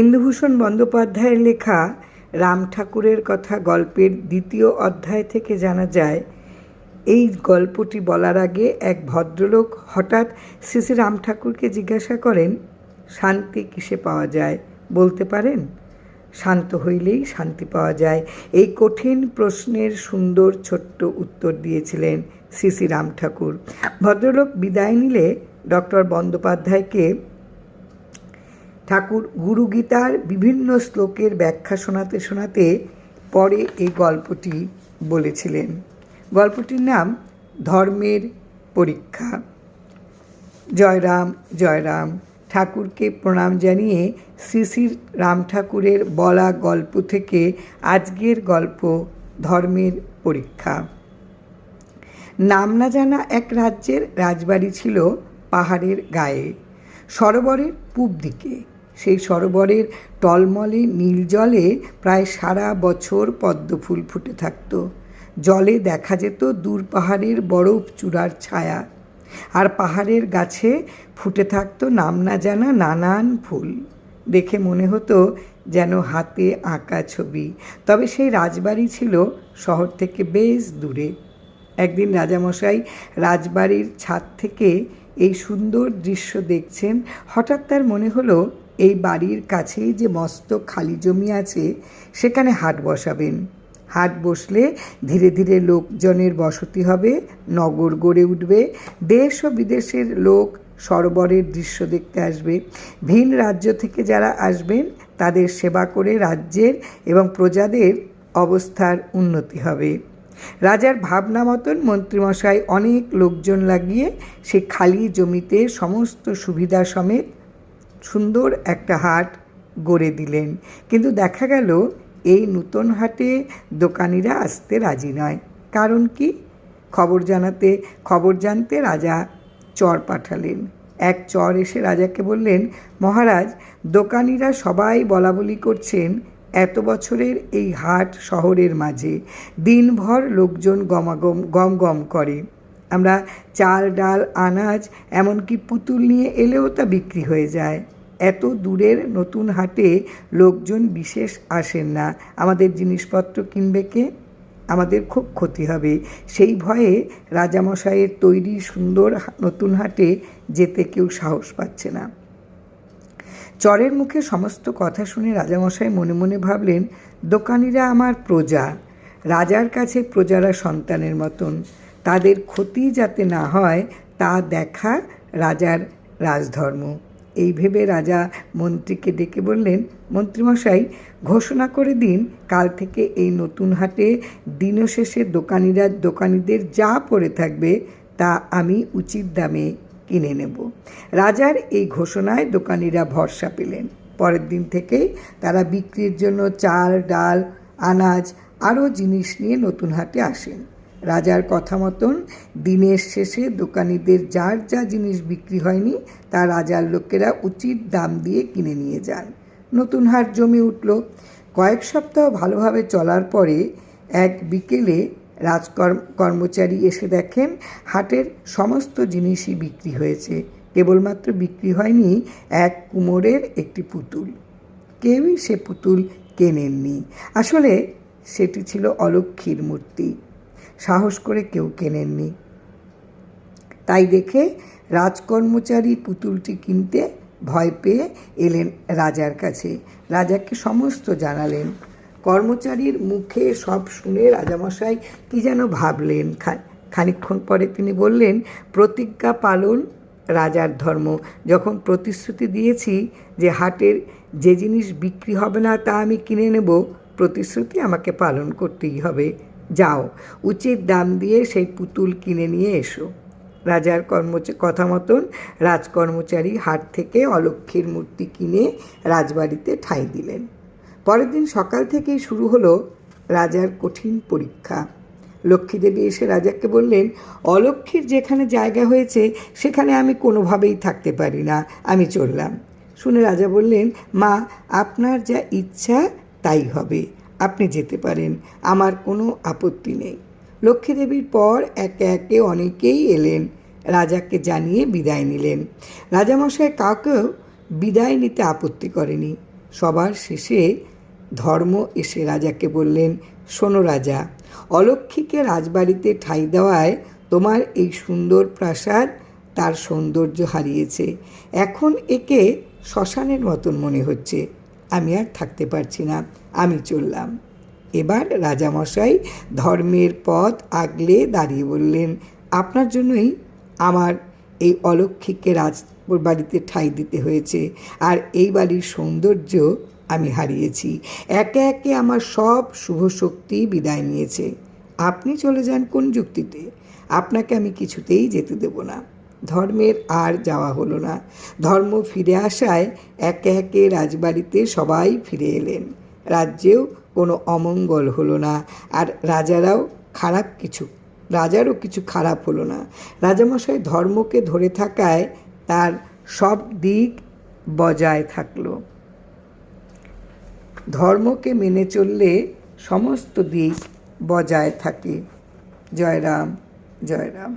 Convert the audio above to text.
ইন্দুভূষণ বন্দ্যোপাধ্যায়ের লেখা রাম ঠাকুরের কথা গল্পের দ্বিতীয় অধ্যায় থেকে জানা যায়, এই গল্পটি বলার আগে এক ভদ্রলোক হঠাৎ শ্রী রাম ঠাকুরকে জিজ্ঞাসা করেন, শান্তি কিসে পাওয়া যায়? বলতে পারেন, শান্ত হইলেই শান্তি পাওয়া যায়। এই কঠিন প্রশ্নের সুন্দর ছোট্ট উত্তর দিয়েছিলেন শ্রী শ্রী রাম ঠাকুর। ভদ্রলোক বিদায় নিলে ডক্টর বন্দ্যোপাধ্যায়কে ঠাকুর গুরুগীতার বিভিন্ন শ্লোকের ব্যাখ্যা শোনাতে শোনাতে পরে এই গল্পটি বলেছিলেন। গল্পটির নাম ধর্মের পরীক্ষা। জয়রাম জয়রাম ঠাকুরকে প্রণাম জানিয়ে শ্রী রাম ঠাকুরের বলা গল্প থেকে আজকের গল্প ধর্মের পরীক্ষা। নাম না জানা এক রাজ্যের রাজবাড়ি ছিল পাহাড়ের গায়ে, সরোবরের পূব দিকে। সেই সরোবরের টলমলে নীল জলে প্রায় সারা বছর পদ্মফুল ফুটে থাকত। জলে দেখা যেত দূর পাহাড়ের বরফ চূড়ার ছায়া। আর পাহাড়ের গাছে ফুটে থাকতো নাম না জানা নানান ফুল। দেখে মনে হতো যেন হাতে আঁকা ছবি। তবে সেই রাজবাড়ি ছিল শহর থেকে বেশ দূরে। একদিন রাজামশাই রাজবাড়ির ছাদ থেকে এই সুন্দর দৃশ্য দেখছেন। হঠাৎ তার মনে হলো এই বাড়ির কাছেই যে মস্ত খালি জমি আছে, সেখানে হাট বসাবেন। হাট বসলে ধীরে ধীরে লোকজনের বসতি হবে, নগর গড়ে উঠবে, দেশ ও বিদেশের লোক সরোবরের দৃশ্য দেখতে আসবে। ভিন রাজ্য থেকে যারা আসবেন, তাদের সেবা করে রাজ্যের এবং প্রজাদের অবস্থার উন্নতি হবে। রাজার ভাবনা মতন মন্ত্রীমশাই অনেক লোকজন লাগিয়ে সে খালি জমিতে সমস্ত সুবিধা সমেত সুন্দর একটা হাট গড়ে দিলেন। কিন্তু দেখা গেল, এই নূতন হাটে দোকানিরা আসতে রাজি নয়। কারণ কি? খবর জানাতে, খবর জানতে রাজা চর পাঠালেন। এক চর এসে রাজাকে বললেন, মহারাজ, দোকানিরা সবাই বলা বলি করছেন এত বছরের এই হাট শহরের মাঝে। দিনভর লোকজন গমাগম গম গম করে। আমরা চাল, ডাল, আনাজ, এমনকি পুতুল নিয়ে এলেও তা বিক্রি হয়ে যায়। এত দূরের নতুন হাটে লোকজন বিশেষ আসেন না। আমাদের জিনিসপত্র কিনবে কে? আমাদের খুব ক্ষতি হবে। সেই ভয়ে রাজামশাইয়ের তৈরি সুন্দর নতুন হাটে যেতে কেউ সাহস পাচ্ছে না। চরের মুখে সমস্ত কথা শুনে রাজামশাই মনে মনে ভাবলেন, দোকানিরা আমার প্রজা। রাজার কাছে প্রজারা সন্তানের মতন। তাদের ক্ষতি যাতে না হয়, তা দেখা রাজার রাজধর্ম। এই ভেবে রাজা মন্ত্রীকে ডেকে বললেন, মন্ত্রীমশাই, ঘোষণা করে দিন, কাল থেকে এই নতুন হাটে দিনশেষে দোকানিরা দোকানিদের যা পড়ে থাকবে, তা আমি উচিত দামে কিনে নেব। রাজার এই ঘোষণায় দোকানিরা ভরসা পেলেন। পরের দিন থেকেই তারা বিক্রির জন্য চাল, ডাল, আনাজ, আরও জিনিস নিয়ে নতুন হাটে আসেন। রাজার কথা মতন দিনের শেষে দোকানিদের যার যা জিনিস বিক্রি হয়নি, তা রাজার লোকেরা উচিত দাম দিয়ে কিনে নিয়ে যান। নতুন হাট জমে উঠল। কয়েক সপ্তাহ ভালোভাবে চলার পরে এক বিকেলে রাজকর্ম কর্মচারী এসে দেখেন হাটের সমস্ত জিনিসই বিক্রি হয়েছে। কেবলমাত্র বিক্রি হয়নি, এক কুমোরের একটি পুতুল। কেউই সে পুতুল কেনেননি। আসলে সেটি ছিল অলক্ষীর মূর্তি। সাহস করে কেউ কেনেননি। তাই দেখে রাজকর্মচারী পুতুলটি কিনতে ভয় পেয়ে এলেন রাজার কাছে। রাজাকে সমস্ত জানালেন। কর্মচারীর মুখে সব শুনে রাজামশাই কি যেন ভাবলেন। খানিক্ষণ পরে তিনি বললেন, প্রতিজ্ঞা পালন রাজার ধর্ম। যখন প্রতিশ্রুতি দিয়েছি যে হাটের যে জিনিস বিক্রি হবে না তা আমি কিনে নেব, প্রতিশ্রুতি আমাকে পালন করতেই হবে। যাও, উচিত দাম দিয়ে সেই পুতুল কিনে নিয়ে এসো। রাজার কর্মচ, কথা মতন রাজকর্মচারী হাট থেকে অলক্ষীর মূর্তি কিনে রাজবাড়িতে ঠাঁই দিলেন। পরের দিন সকাল থেকেই শুরু হলো রাজার কঠিন পরীক্ষা। লক্ষ্মীদেবী এসে রাজাকে বললেন অলক্ষীর যেখানে জায়গা হয়েছে, সেখানে আমি কোনোভাবেই থাকতে পারি না, আমি চললাম। শুনে রাজা বললেন, মা, আপনার যা ইচ্ছা তাই হবে। আপনি যেতে পারেন। আমার কোনো আপত্তি নেই। লক্ষ্মীদেবীর পর একে একে অনেকেই এলেন। রাজাকে জানিয়ে বিদায় নিলেন। রাজামশাই কাউকেও বিদায় নিতে আপত্তি করেনি। সবার শেষে ধর্ম এসে রাজাকে বললেন, শোনো রাজা, অলক্ষীকে রাজবাড়িতে ঠাঁই দেওয়ায় তোমার এই সুন্দর প্রাসাদ তার সৌন্দর্য হারিয়েছে। এখন একে শ্মশানের মতন মনে হচ্ছে। আমি আর থাকতে পারছি না। আমি চললাম। এবার রাজামশাই ধর্মের পথ আগলে দাঁড়িয়ে বললেন, আপনার জন্যই আমার এই অলক্ষীকে রাজ বাড়িতে ঠাঁই দিতে হয়েছে, আর এই বাড়ির সৌন্দর্য আমি হারিয়েছি। একে একে আমার সব শুভ শক্তি বিদায় নিয়েছে। আপনি চলে যান কোন যুক্তিতে। আপনাকে আমি কিছুতেই যেতে দেব না। ধর্মের আর যাওয়া হলো না। ধর্ম ফিরে আসায় একে একে রাজবাড়িতে সবাই ফিরে এলেন। রাজ্যেও কোনো অমঙ্গল হলো না। আর রাজারাও খারাপ কিছু, রাজারও কিছু খারাপ হলো না। রাজামশাই ধর্মকে ধরে থাকায় তার সব দিক বজায় থাকল। ধর্মকে মেনে চললে সমস্ত দিক বজায় থাকে। জয় রাম জয় রাম